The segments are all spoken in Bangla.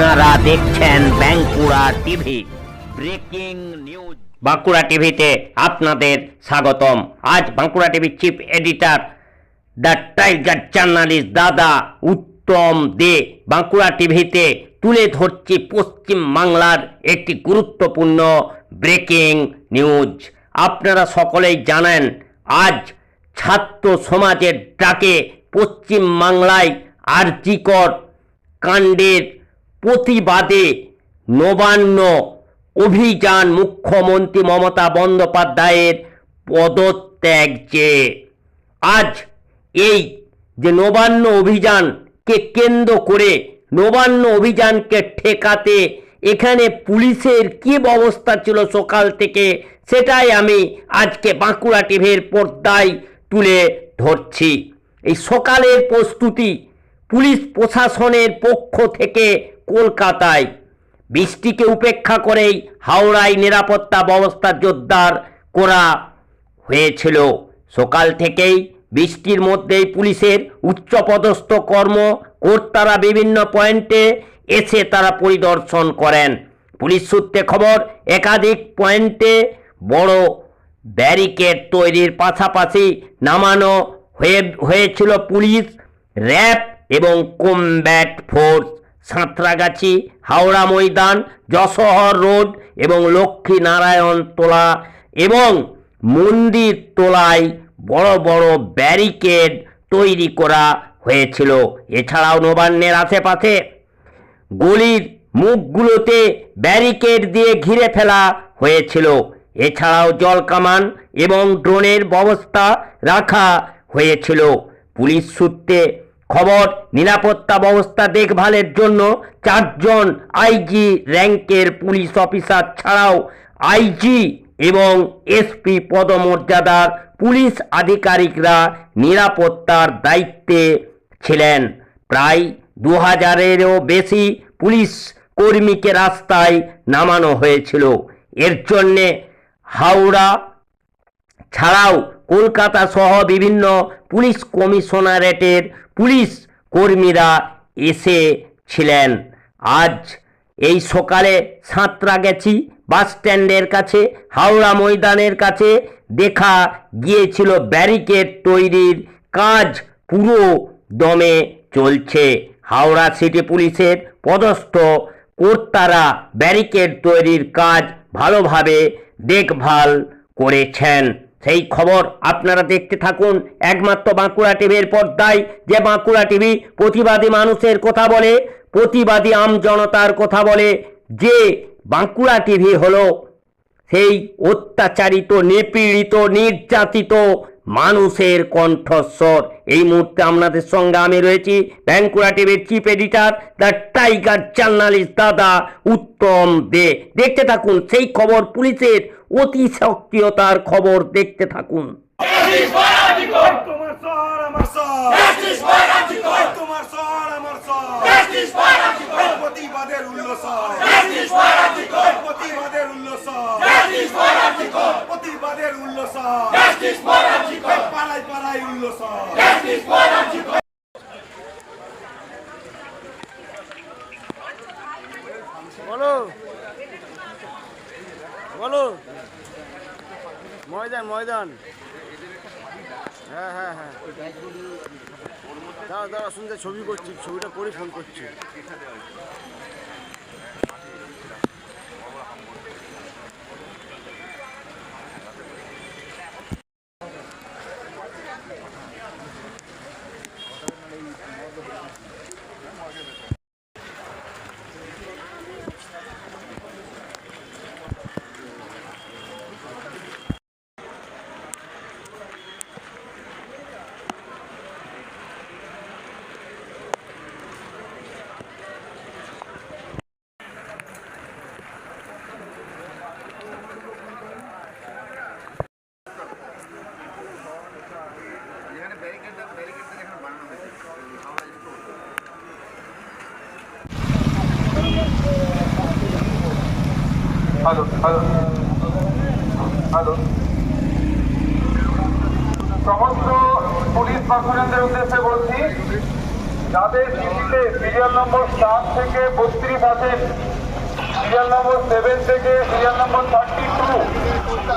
আপনারা দেখছেন Bankura TV. Breaking news. Bankura টিভিতে আপনাদের স্বাগতম। আজ বাঁকুড়া টিভির chief editor, the tiger journalist দাদা উত্তম দে বাঁকুড়া টিভিতে তুলে ধরছি পশ্চিম বাংলার একটি গুরুত্বপূর্ণ ব্রেকিং নিউজ। আপনারা সকলেই জানেন, আজ ছাত্র সমাজের ডাকে পশ্চিম বাংলায় আর্জিকর কাণ্ডের প্রতিবাদে নবান্ন অভিযান মুখ্যমন্ত্রী মমতা বন্দ্যোপাধ্যায়ের পদত্যাগ চেয়ে আজ এই যে নবান্ন অভিযানকে কেন্দ্র করে নবান্ন অভিযানকে ঠেকাতে এখানে পুলিশের কি ব্যবস্থা ছিল সকাল থেকে, সেটাই আমি আজকে বাঁকুড়া টিভির পর্দায় তুলে ধরছি। এই সকালের প্রস্তুতি পুলিশ প্রশাসনের পক্ষ থেকে কলকাতায়। বৃষ্টিকে উপেক্ষা করেই হাওড়ায় নিরাপত্তা ব্যবস্থা জোরদার করা হয়েছিল। সকাল থেকেই বৃষ্টির মধ্যেই পুলিশের উচ্চপদস্থ কর্মকর্তারা বিভিন্ন পয়েন্টে এসে তারা পরিদর্শন করেন। পুলিশ সূত্রে খবর, একাধিক পয়েন্টে বড় ব্যারিকেড তৈরির পাশাপাশি নামানো হয়ে, হয়েছিল পুলিশ র্যাব এবং combat force. Santragachi, Howrah Maidan, Jessore road এবং লক্ষ্মী নারায়ণ তোলা এবং মন্দির তোলায় বড় বড় ব্যারিকেড তৈরি করা হয়েছিল। এছাড়াও নবান্নের আশেপাশে গলির মুখগুলোতে ব্যারিকেড দিয়ে ঘিরে ফেলা হয়েছিল। এছাড়াও জল কামান এবং ড্রোনের ব্যবস্থা রাখা হয়েছিল। পুলিশ সূত্রে খবর, নিরাপত্তা ব্যবস্থা দেখভালের জন্য চারজন আইজি র্যাঙ্কের পুলিশ অফিসার ছাড়াও আইজি এবং এসপি পদমর্যাদার পুলিশ আধিকারিকরা নিরাপত্তার দায়িত্বে ছিলেন। প্রায় দু হাজারেরও বেশি পুলিশ কর্মীকে রাস্তায় নামানো হয়েছিল। এর জন্যে হাওড়া ছাড়াও কলকাতা সহ বিভিন্ন পুলিশ কমিশনারেটের পুলিশ কর্মীরা এসেছিলেন। আজ এই সকালে সাঁতরা গেছি, বাস স্ট্যান্ডের কাছে, হাওড়া ময়দানের কাছে। দেখা গিয়েছিল ব্যারিকেড তৈরির কাজ পুরো দমে চলছে। হাওড়া সিটি পুলিশের পদস্থ কর্তারা ব্যারিকেড তৈরির কাজ ভালোভাবে দেখভাল করেছেন। সেই খবর আপনারা দেখতে থাকুন। একমাত্র বাঁকুড়া টিভির পর্দায় যে বাঁকুড়া টিভি প্রতিবাদী মানুষের কথা বলে, প্রতিবাদী আম জনতার কথা বলে, যে বাঁকুড়া টিভি হলো সেই অত্যাচারিত, নিপীড়িত, নির্যাতিত মানুষের কণ্ঠস্বর। এই মুহূর্তে আপনাদের সঙ্গে আমি রয়েছি ব্যাঙ্কুড়া টিভির chief editor the tiger journalist দাদা উত্তম দে। দেখতে থাকুন সেই খবর পুলিশের অতি সক্রিয়তার খবর দেখতে থাকুন। ময়দান ময়দান। হ্যাঁ হ্যাঁ হ্যাঁ। দাঁড়া দাঁড়া শুনতে ছবি করছি ছবিটা করে ফোন করছি। হ্যালো হ্যালো হ্যালো সমস্ত পুলিশ বাসুজনদের উদ্দেশ্যে বলছি, যাদের সিটিতে সিরিয়াল নম্বর সাত থেকে বত্রিশ আছেন সিরিয়াল নম্বর সেভেন থেকে সিরিয়াল নম্বর থার্টি টু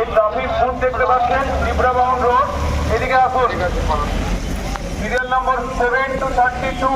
এই ট্রাফিক বুথ দেখতে পাচ্ছেন লিব্রা রোড এদিকে আসুন। Serial number seven two thirty two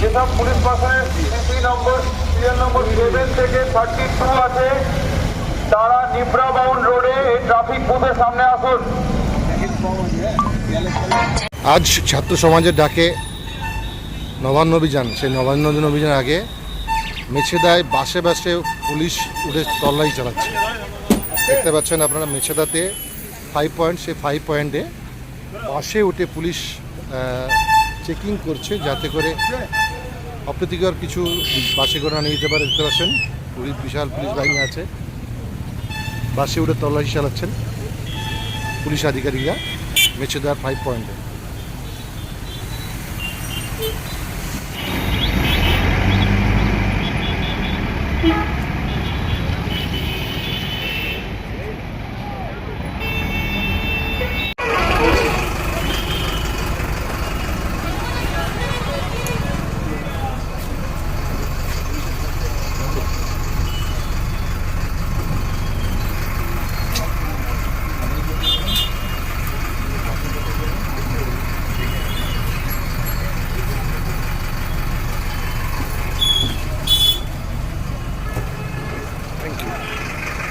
যেসব পুলিশ পার্সনের CC number, serial number seven থেকে থার্টি টু আছে, তারা নিব্রা বাউন্ড রোডে এই ট্রাফিক বুথের সামনে আসুন। আজ ছাত্র সমাজের ডাকে নবান্ন অভিযান, সেই নবান্ন অভিযান আগে মেছেদায় বাসে বাসে পুলিশ উঠে তল্লাই চালাচ্ছে। দেখতে পাচ্ছেন আপনারা মেছেদাতে ফাইভ পয়েন্ট সেই ফাইভ পয়েন্টে বাসে উঠে পুলিশ চেকিং করছে যাতে করে অপ্রীতিকর কিছু বাসে করে নিয়ে যেতে পারে, দেখতে পাচ্ছেন? পুলিশ বিশাল পুলিশ বাহিনী আছে। বাসে উঠে তল্লাশি চালাচ্ছেন পুলিশ আধিকারিকরা। মেছেদার ফাইভ পয়েন্টে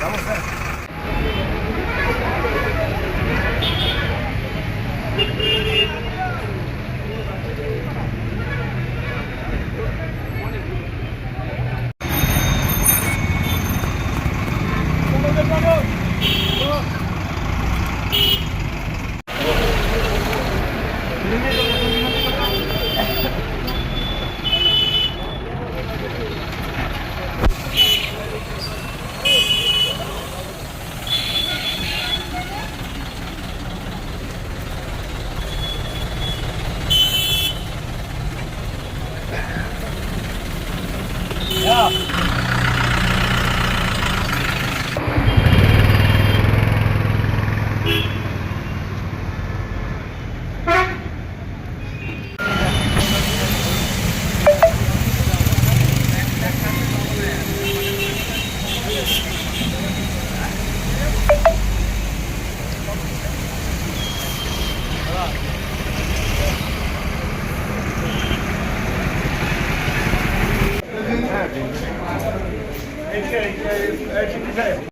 Vamos ver. আপনারা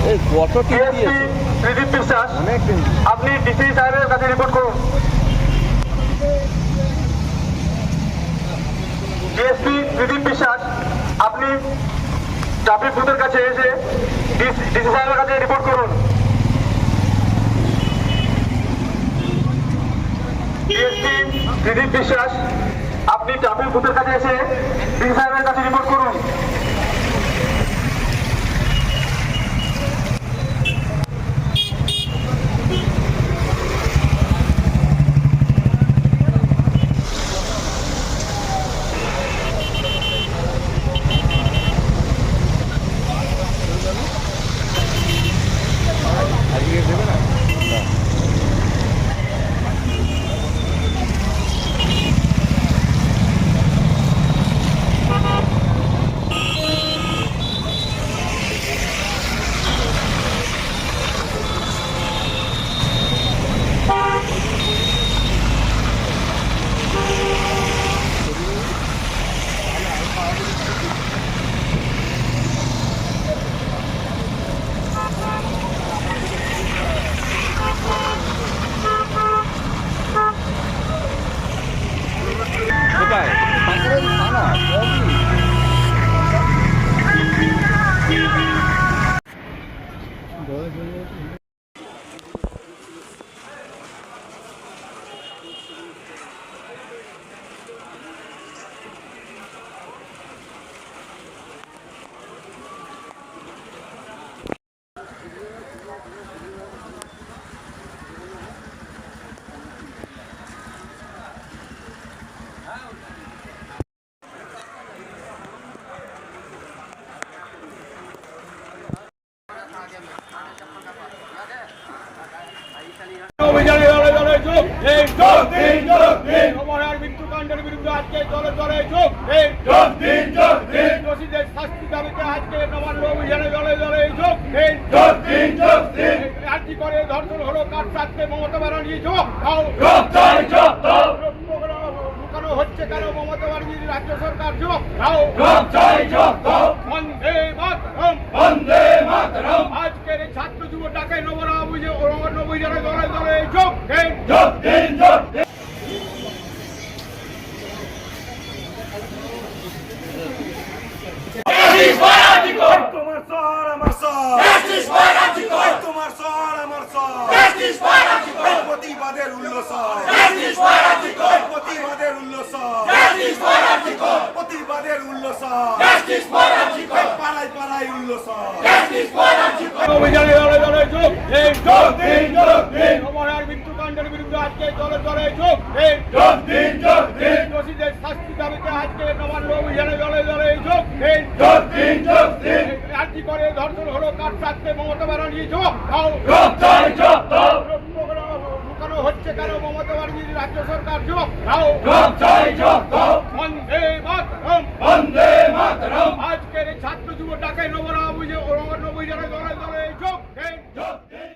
ডিএসপি ত্রিদীপ বিশ্বাস আপনি ডিসি সাহেবের কাছে রিপোর্ট করুন। ডিএসপি ত্রিদীপ বিশ্বাস আপনি ট্রাফিক বুথের কাছে এসে ডিসি সাহেবের কাছে রিপোর্ট করুন। ডিএসপি ত্রিদীপ বিশ্বাস আপনি ট্রাফিক বুথের কাছে এসে ডিসি সাহেবের কাছে রিপোর্ট করুন। যোগ দিন যোগ দিন অমরার মৃত্যুকাণ্ডের বিরুদ্ধে আজকে দলে দলে যোগ দিন যোগ দিন যোগ দিন দোষীদের শাস্তি দাবিতে আজকে নবান্ন অভিযানে দলে দলে যোগ দিন যোগ দিন যোগ দিন আর্জি করে ধর্ষণ হলো কাঠ চাচ্ছে মমতা ব্যানার্জি যোগ দাও যোগ চাই যোগ দাও লুকানো হচ্ছে কেন মমতা ব্যানার্জি রাজ্য সরকার? যোগ দাও যোগ চাই যোগ আজকে তোমার লোক জলে জলে জলে চোখ দিন চোখ দিন চোখ দিন। রাজি করে ধর্ষণ হলো? কার সাথে মমতা ব্যানার্জি চোখ দাও। চোখ চাই চোখ দাও। লুকানো হচ্ছে কেন মমতা ব্যানার্জি রাজ্য সরকার? যোগ দাও। চোখ চাই চোখ দাও। বন্দে মাতরম। বন্দে মাতরম। আজকের ছাত্র যুব ডাকে নবরা বুঝে নবরা জলে জলে চোখ দিন চোখ দিন